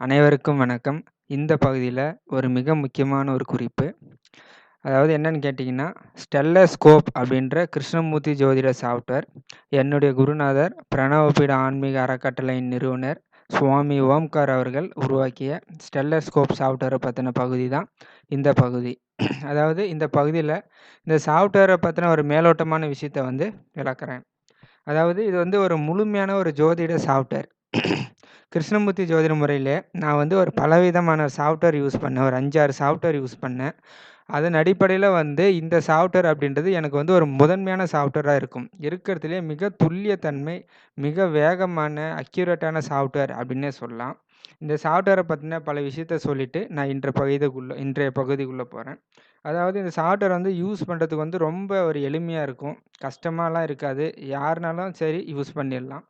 அனைவருக்கும் வணக்கம். இந்த பகுதியில் ஒரு மிக முக்கியமான ஒரு குறிப்பு. அதாவது என்னன்னு கேட்டிங்கன்னா ஸ்டெல்லஸ்கோப் அப்படின்ற கிருஷ்ணமூர்த்தி ஜோதிட சாஃப்ட்வேர். என்னுடைய குருநாதர் பிரணவபீட ஆன்மீக அறக்கட்டளையின் நிறுவனர் சுவாமி ஓம்கார் அவர்கள் உருவாக்கிய ஸ்டெல்லஸ்கோப் சாஃப்ட்வேரை பற்றின பகுதி தான் இந்த பகுதி. அதாவது இந்த பகுதியில் இந்த சாஃப்ட்வேரை பற்றின ஒரு மேலோட்டமான விஷயத்தை வந்து விளக்குறேன். அதாவது இது வந்து ஒரு முழுமையான ஒரு ஜோதிட சாஃப்ட்வேர். கிருஷ்ணமூர்த்தி ஜோதிட முறையிலே நான் வந்து ஒரு பலவிதமான சாஃப்ட்வேர் யூஸ் பண்ணேன். ஒரு 5, 6 சாஃப்ட்வேர் யூஸ் பண்ணேன். அதன் அடிப்படையில் வந்து இந்த சாஃப்ட்வேர் அப்படின்றது எனக்கு வந்து ஒரு முதன்மையான சாஃப்ட்வேராக இருக்கும். இருக்கிறதுலே மிக துல்லியத்தன்மை, மிக வேகமான, அக்யூரேட்டான சாஃப்ட்வேர் அப்படின்னே சொல்லலாம். இந்த சாஃப்ட்வேரை பற்றின பல விஷயத்த சொல்லிவிட்டு நான் இன்ற பகுதிக்குள்ளே இன்றைய பகுதிக்குள்ளே போகிறேன் அதாவது இந்த சாஃப்ட்வேர் வந்து யூஸ் பண்ணுறதுக்கு வந்து ரொம்ப ஒரு எளிமையாக இருக்கும். கஷ்டமாலாம் இருக்காது. யாருனாலும் சரி யூஸ் பண்ணிடலாம்.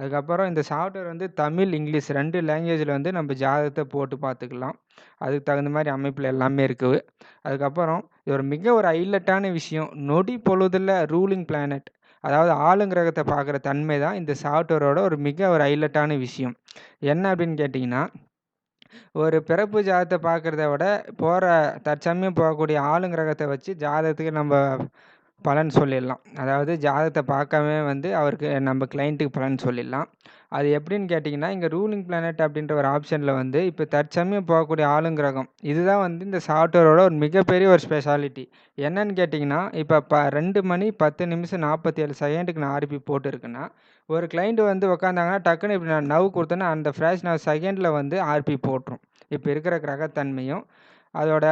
அதுக்கப்புறம் இந்த சாஃப்ட்வேர் வந்து தமிழ், இங்கிலீஷ் ரெண்டு லாங்குவேஜில் வந்து நம்ம ஜாதகத்தை போட்டு பார்த்துக்கலாம். அதுக்கு தகுந்த மாதிரி அமைப்பில் எல்லாமே இருக்குது. அதுக்கப்புறம் இது ஒரு மிக ஒரு ஹைலைட்டான விஷயம். நொடி பொழுதுல ரூலிங் பிளானட் அதாவது ஆளுங்கிரகத்தை பார்க்குற தன்மை தான் இந்த சாஃப்ட்வேரோட ஒரு மிக ஒரு ஹைலைட்டான விஷயம். என்ன அப்படின்னு கேட்டிங்கன்னா ஒரு பிறப்பு ஜாதத்தை பார்க்குறத விட, போகிற தற்சமயம் போகக்கூடிய ஆளுங்கிரகத்தை வச்சு ஜாதகத்துக்கு நம்ம பலன் சொல்லிடலாம். அதாவது ஜாதகத்தை பார்க்காம வந்து அவருக்கு நம்ம கிளைண்ட்டுக்கு பலன் சொல்லிடலாம். அது எப்படின்னு கேட்டிங்கன்னா இங்கே ரூலிங் பிளானட் அப்படின்ற ஒரு ஆப்ஷனில் வந்து இப்போ தற்சமயம் போகக்கூடிய ஆளுங்கிரகம். இதுதான் வந்து இந்த சாஃப்ட்வேரோட ஒரு மிகப்பெரிய ஒரு ஸ்பெஷாலிட்டி. என்னன்னு கேட்டிங்கன்னா இப்போ ப ரெண்டு மணி 10 நிமிஷம் 47 செகண்டுக்கு நான் ஆர்பி போட்டுருக்குன்னா ஒரு கிளையண்ட் வந்து உட்காந்தாங்கன்னா, டக்குனு இப்படி நான் நவ் கொடுத்தேன்னா அந்த ஃபிராக்ஷன் நான் செகண்டில் வந்து ஆர்பி போட்டுரும். இப்போ இருக்கிற கிரகத்தன்மையும், அதோட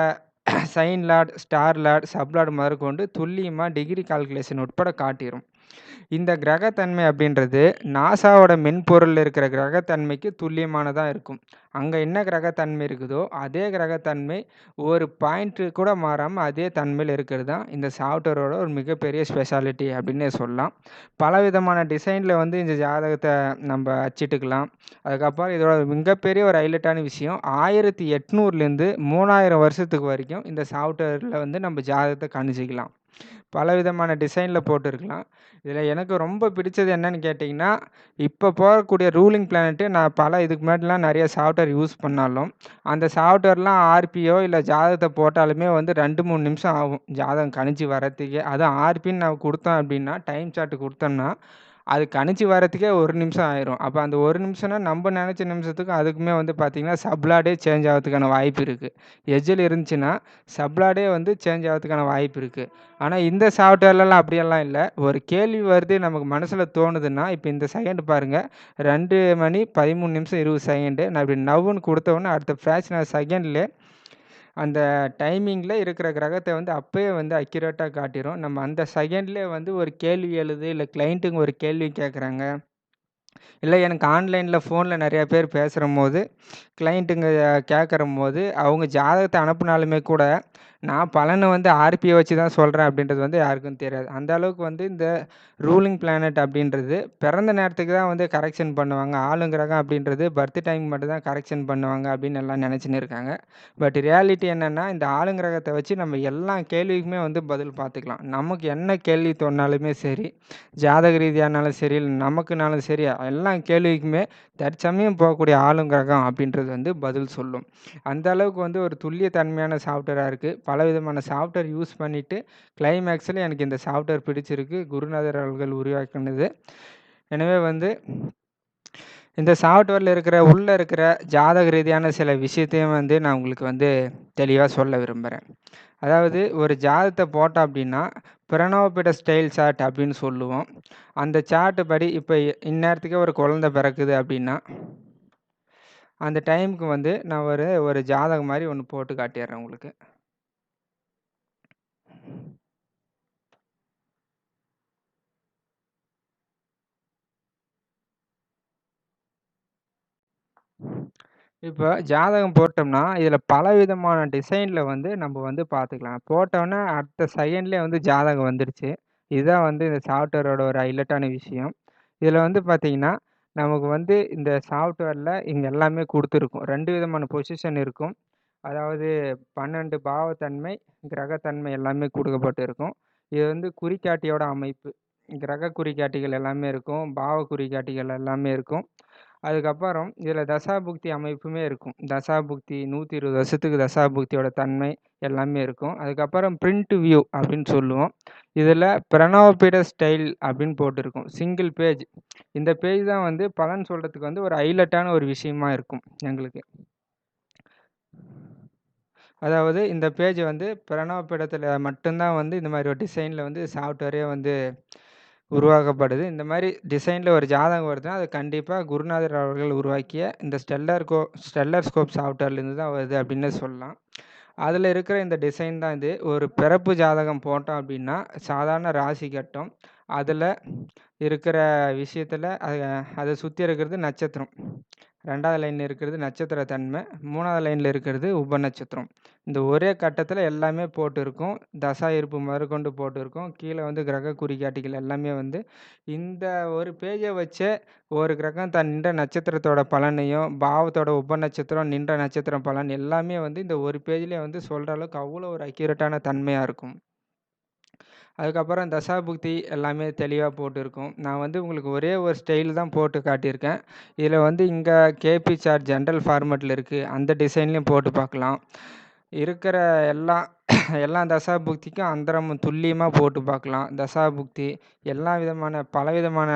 sign lord, star lord, sub lord முதற்கொண்டு துல்லியமாக டிகிரி கால்குலேஷன் உட்பட காட்டிரும். இந்த கிரகத்தன்மை அப்படின்றது நாசாவோட மென்பொருளில் இருக்கிற கிரகத்தன்மைக்கு துல்லியமானதாக இருக்கும். அங்கே என்ன கிரகத்தன்மை இருக்குதோ, அதே கிரகத்தன்மை ஒரு பாயிண்ட் கூட மாறாமல் அதே தன்மையில் இருக்கிறது தான் இந்த சாஃப்ட்வேரோட ஒரு மிகப்பெரிய ஸ்பெஷாலிட்டி அப்படின்னே சொல்லலாம். பலவிதமான டிசைனில் வந்து இந்த ஜாதகத்தை நம்ம அச்சிட்டுக்கலாம். அதுக்கப்புறம் இதோட மிகப்பெரிய ஒரு ஹைலைட்டான விஷயம் 1800லேருந்து 3000 வருஷத்துக்கு வரைக்கும் இந்த சாஃப்ட்வேரில் வந்து நம்ம ஜாதகத்தை கணிச்சிக்கலாம் பலவிதமான டிசைனில் போட்டிருக்கலாம். இதில் எனக்கு ரொம்ப பிடிச்சது என்னன்னு கேட்டிங்கன்னா இப்போ போகக்கூடிய ரூலிங் பிளானட்டு நான் பல இதுக்கு முன்னாடிலாம் நிறைய சாஃப்ட்வேர் யூஸ் பண்ணாலும், அந்த சாஃப்ட்வேர்லாம் ஆர்பியோ இல்லை ஜாதகத்தை போட்டாலுமே வந்து 2, 3 நிமிஷம் ஆகும். ஜாதகம் கணிச்சு வரத்துக்கே அதுவும் ஆர்பின்னு நான் கொடுத்தோம் அப்படின்னா, டைம் சார்ட் கொடுத்தோம்னா அது கணிச்சு வரத்துக்கே ஒரு நிமிஷம் ஆயிரும். அப்போ அந்த ஒரு நிமிஷம்னா நம்ம நினச்ச நிமிஷத்துக்கும் அதுக்குமே வந்து பார்த்திங்கன்னா சப்ளாடே சேஞ்ச் ஆகிறதுக்கான வாய்ப்பு இருக்குது எஜ்ஜில் இருந்துச்சுன்னா, சப்ளாடே வந்து சேஞ்ச் ஆகிறதுக்கான வாய்ப்பு இருக்குது ஆனால் இந்த சாஃப்ட்வேர்லலாம் அப்படியெல்லாம் இல்லை ஒரு கேள்வி வருது நமக்கு மனசில் தோணுதுன்னா, இப்போ இந்த செகண்ட் பாருங்கள் ரெண்டு மணி 13 நிமிஷம் 20 செகண்டு. நான் இப்படி நவ்வுன்னு குடுத்த உடனே அடுத்த ஃபிராக்ஷன் ஆஃப் அந்த டைமிங்கில் இருக்கிற கிரகத்தை வந்து அப்போயே வந்து அக்யூரேட்டாக காட்டிடும் நம்ம அந்த செகண்ட்லேயே வந்து ஒரு கேள்வி எழுது, இல்லை கிளைண்ட்டுங்க ஒரு கேள்வி கேட்குறாங்க. இல்லை எனக்கு ஆன்லைனில் ஃபோனில் நிறையா பேர் பேசுகிற போது கிளைண்ட்டுங்க கேட்குற போது அவங்க ஜாதகத்தை அனுப்புனாலுமே கூட, நான் பலனை வந்து ஆர்பியை வச்சு தான் சொல்கிறேன் அப்படின்றது வந்து யாருக்கும் தெரியாது. அந்த அளவுக்கு வந்து இந்த ரூலிங் பிளானட் அப்படின்றது பிறந்த நேரத்துக்கு தான் வந்து கரெக்ஷன் பண்ணுவாங்க. ஆளுங்கிரகம் அப்படின்றது பர்த் டைம் மட்டும் தான் கரெக்ஷன் பண்ணுவாங்க அப்படின்னு எல்லாம் நினச்சின்னு இருக்காங்க. பட் ரியாலிட்டி என்னென்னா இந்த ஆளுங்கிரகத்தை வச்சு நம்ம எல்லா கேள்விக்குமே வந்து பதில் பார்த்துக்கலாம். நமக்கு என்ன கேள்வி தோணாலுமே சரி, ஜாதக ரீதியானாலும் சரி, நமக்குனாலும் சரி, எல்லா கேள்விக்குமே தற்சமயம் போகக்கூடிய ஆளுங்கிரகம் அப்படின்றது வந்து பதில் சொல்லும். அந்த அளவுக்கு வந்து ஒரு துல்லிய தன்மையான இருக்குது பல விதமான சாஃப்ட்வேர் யூஸ் பண்ணிவிட்டு கிளைமேக்ஸில் எனக்கு இந்த சாஃப்ட்வேர் பிடிச்சிருக்கு. குருநாதர் அவர்கள் உருவாக்கினது எனவே வந்து இந்த சாஃப்ட்வேரில் இருக்கிற உள்ளே இருக்கிற ஜாதக ரீதியான சில விஷயத்தையும் வந்து நான் உங்களுக்கு வந்து தெளிவாக சொல்ல விரும்புகிறேன் அதாவது ஒரு ஜாதத்தை போட்டோம் அப்படின்னா, பிரணவபிட ஸ்டைல் சார்ட் அப்படின்னு சொல்லுவோம். அந்த சார்ட்டு படி இப்போ இந்நேரத்துக்கே ஒரு குழந்தை பிறக்குது அப்படின்னா, அந்த டைம்க்கு வந்து நான் ஒரு ஒரு ஜாதகம் மாதிரி ஒன்று போட்டு காட்டிடுறேன் உங்களுக்கு. இப்ப ஜாதகம் போட்டோம்னா, இதுல பலவிதமான டிசைன்ல வந்து நம்ம வந்து பார்த்துக்கலாம். போட்டோனே அடுத்த செகண்ட்லயே வந்து ஜாதகம் வந்துருச்சு. இதுதான் வந்து இந்த சாஃப்ட்வேரோட ஒரு ஹைலைட்டான விஷயம். இதுல வந்து பார்த்தீங்கன்னா, நமக்கு வந்து இந்த சாஃப்ட்வேர்ல இங்க எல்லாமே குடுத்துருக்கும். 2 விதமான பொசிஷன் இருக்கும். அதாவது 12 பாவத்தன்மை, கிரகத்தன்மை எல்லாமே கொடுக்கப்பட்டு இருக்கும். இது வந்து குறிகாட்டியோட அமைப்பு. கிரக குறிகாட்டிகள் எல்லாமே இருக்கும். பாவ குறிகாட்டிகள் எல்லாமே இருக்கும். அதுக்கப்புறம் இதில் தசாபுக்தி அமைப்புமே இருக்கும் தசாபுக்தி நூற்றி இருபது வருஷத்துக்கு தசாபுக்தியோட தன்மை எல்லாமே இருக்கும் அதுக்கப்புறம் பிரிண்ட் வியூ அப்படின்னு சொல்லுவோம் இதில் பிரணவபீட ஸ்டைல் அப்படின்னு போட்டிருக்கும் சிங்கிள் பேஜ் இந்த பேஜ் தான் வந்து பலன் சொல்கிறதுக்கு வந்து ஒரு ஹைலைட்டான ஒரு விஷயமா இருக்கும் எங்களுக்கு அதாவது இந்த பேஜ் வந்து பிரணவபீடத்தில் மட்டும்தான் வந்து இந்த மாதிரி ஒரு டிசைனில் வந்து சாஃப்ட்வேரே வந்து உருவாக்கப்படுது. இந்த மாதிரி டிசைனில் ஒரு ஜாதகம் வருதுன்னா அது கண்டிப்பாக குருநாதர் அவர்கள் உருவாக்கிய இந்த ஸ்டெல்லர் கோ ஸ்டெல்லர் ஸ்கோப் சாஃப்ட்வேர்லேருந்து தான் வருது அப்படின்னு சொல்லலாம். அதில் இருக்கிற இந்த டிசைன் தான் இது. ஒரு பிறப்பு ஜாதகம் போட்டோம் அப்படின்னா சாதாரண ராசி கட்டம். அதில் இருக்கிற விஷயத்தில் அதை அதை சுற்றி இருக்கிறது நட்சத்திரம். ரெண்டாவது லைனில் இருக்கிறது நட்சத்திர தன்மை மூணாவது லைனில் இருக்கிறது உப நட்சத்திரம் இந்த ஒரே கட்டத்தில் எல்லாமே போட்டு இருக்கும் தசா இருப்பு முதற்கொண்டு போட்டு இருக்கும் கீழே வந்து கிரக குறிகாட்டிகள் எல்லாமே வந்து இந்த ஒரு பேஜை வச்சே ஒரு கிரகம் தன் நின்ற நட்சத்திரத்தோட பலனையும் பாவத்தோட உப நட்சத்திரம் நின்ற நட்சத்திரம் பலன் எல்லாமே வந்து இந்த ஒரு பேஜ்லேயே வந்து சொல்கிற அளவுக்கு அவ்வளோ ஒரு அக்யூரேட்டான தன்மையாக இருக்கும். அதுக்கப்புறம் தசாபுக்தி எல்லாமே தெளிவாக போட்டிருக்கும். நான் வந்து உங்களுக்கு ஒரே ஒரு ஸ்டைல் தான் போட்டு காட்டியிருக்கேன். இதில் வந்து இங்கே கேபி சார்ட் ஜென்ரல் ஃபார்மேட்டில் இருக்குது அந்த டிசைன்லேயும் போட்டு பார்க்கலாம். இருக்கிற எல்லா எல்லா தசாபுக்திக்கும் அந்தரம் துல்லியமாக போட்டு பார்க்கலாம். தசாபுக்தி எல்லா விதமான பல விதமான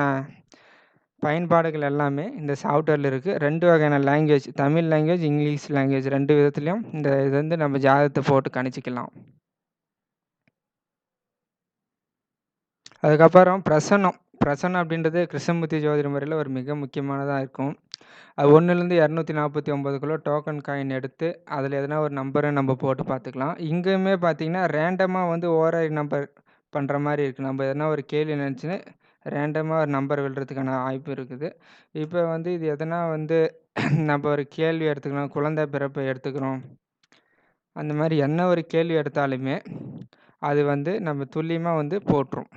பயன்பாடுகள் எல்லாமே இந்த சாஃப்ட்வேரில் இருக்குது ரெண்டு வகையான language Tamil language English language ரெண்டு விதத்துலேயும் இந்த இது வந்து நம்ம ஜாதகத்தை போட்டு கணிச்சிக்கலாம். அதுக்கப்புறம் பிரசன்னம். பிரசன்னம் அப்படின்றது கிருஷ்ணமூர்த்தி ஜோதிட முறையில் ஒரு மிக முக்கியமானதாக இருக்கும். அது ஒன்றுலேருந்து இரநூத்தி நாற்பத்தி ஒம்பதுக்குள்ளே டோக்கன் காயின் எடுத்து அதில் எதனா ஒரு நம்பரை நம்ம போட்டு பார்த்துக்கலாம். இங்கேயுமே பார்த்தீங்கன்னா ரேண்டமாக வந்து ஓராய் நம்பர் பண்ணுற மாதிரி இருக்குது நம்ம எதனா ஒரு கேள்வி நினச்சின்னு ரேண்டமாக ஒரு நம்பர் விழுறதுக்கான வாய்ப்பு இருக்குது. இப்போ வந்து இது எதனா வந்து நம்ம ஒரு கேள்வி எடுத்துக்கலாம் குழந்தை பிறப்பை எடுத்துக்கிறோம். அந்த மாதிரி என்ன ஒரு கேள்வி எடுத்தாலுமே அது வந்து நம்ம துல்லியமாக வந்து போட்டுரும்.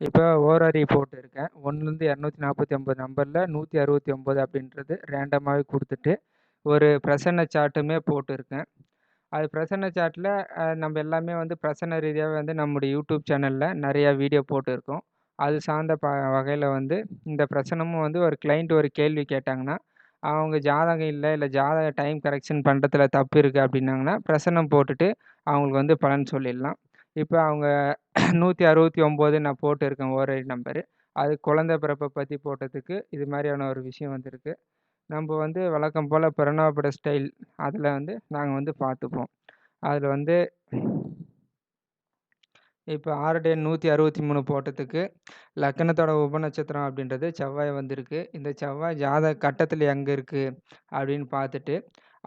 இப்போ ஓரரி போட்டிருக்கேன். ஒன்றுலேருந்து இரநூத்தி நாற்பத்தி ஒம்பது நம்பரில் நூற்றி அறுபத்தி ஒம்பது அப்படின்றது ரேண்டமாகவே கொடுத்துட்டு ஒரு பிரசன்ன சார்ட்டுமே போட்டிருக்கேன். அது பிரசன்ன சார்ட்டில் நம்ம எல்லாமே வந்து பிரசன்ன ரீதியாகவே வந்து நம்முடைய யூடியூப் சேனலில் நிறையா வீடியோ போட்டிருக்கோம். அது சார்ந்த ப வகையில் வந்து இந்த பிரச்சனமும் வந்து ஒரு கிளைண்ட் ஒரு கேள்வி கேட்டாங்கன்னா அவங்க ஜாதகம் இல்லை இல்லை ஜாதக டைம் கரெக்ஷன் பண்ணுறதுல தப்பு இருக்குது அப்படின்னாங்கன்னா பிரசன்னம் போட்டுட்டு அவங்களுக்கு வந்து பலன் சொல்லிடலாம். இப்போ அவங்க நூற்றி அறுபத்தி ஒம்பது நான் போட்டிருக்கேன் ஓரடி நம்பரு அது குழந்தை பிறப்பை பற்றி போட்டதுக்கு இது மாதிரியான ஒரு விஷயம் வந்திருக்கு. நம்ம வந்து வழக்கம் போல் பிரணவப்பட ஸ்டைல் அதில் வந்து நாங்கள் வந்து பார்த்துப்போம். அதில் வந்து இப்போ ஆறு நூற்றி அறுபத்தி மூணு போட்டத்துக்கு லக்கணத்தோட உபநட்சத்திரம் அப்படின்றது செவ்வாய் வந்திருக்கு. இந்த செவ்வாய் ஜாதக கட்டத்தில் எங்கே இருக்குது அப்படின்னு பார்த்துட்டு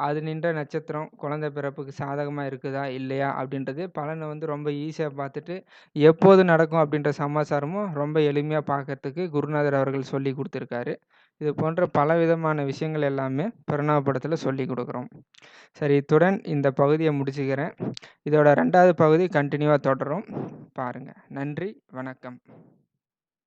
அது நின்ற நட்சத்திரம் குழந்தை பிறப்புக்கு சாதகமாக இருக்குதா இல்லையா அப்படின்றது பலனை வந்து ரொம்ப ஈஸியாக பார்த்துட்டு எப்போது நடக்கும் அப்படின்ற சமாச்சாரமும் ரொம்ப எளிமையாக பார்க்கறதுக்கு குருநாதர் அவர்கள் சொல்லி கொடுத்துருக்காரு. இது போன்ற பல விதமான விஷயங்கள் எல்லாமே பிரணவப்படத்தில் சொல்லி கொடுக்குறோம். சரி இத்துடன் இந்த பகுதியை முடிச்சுக்கிறேன். இதோட ரெண்டாவது பகுதி கண்டினியூவாக தொடரும். பாருங்கள் நன்றி வணக்கம்.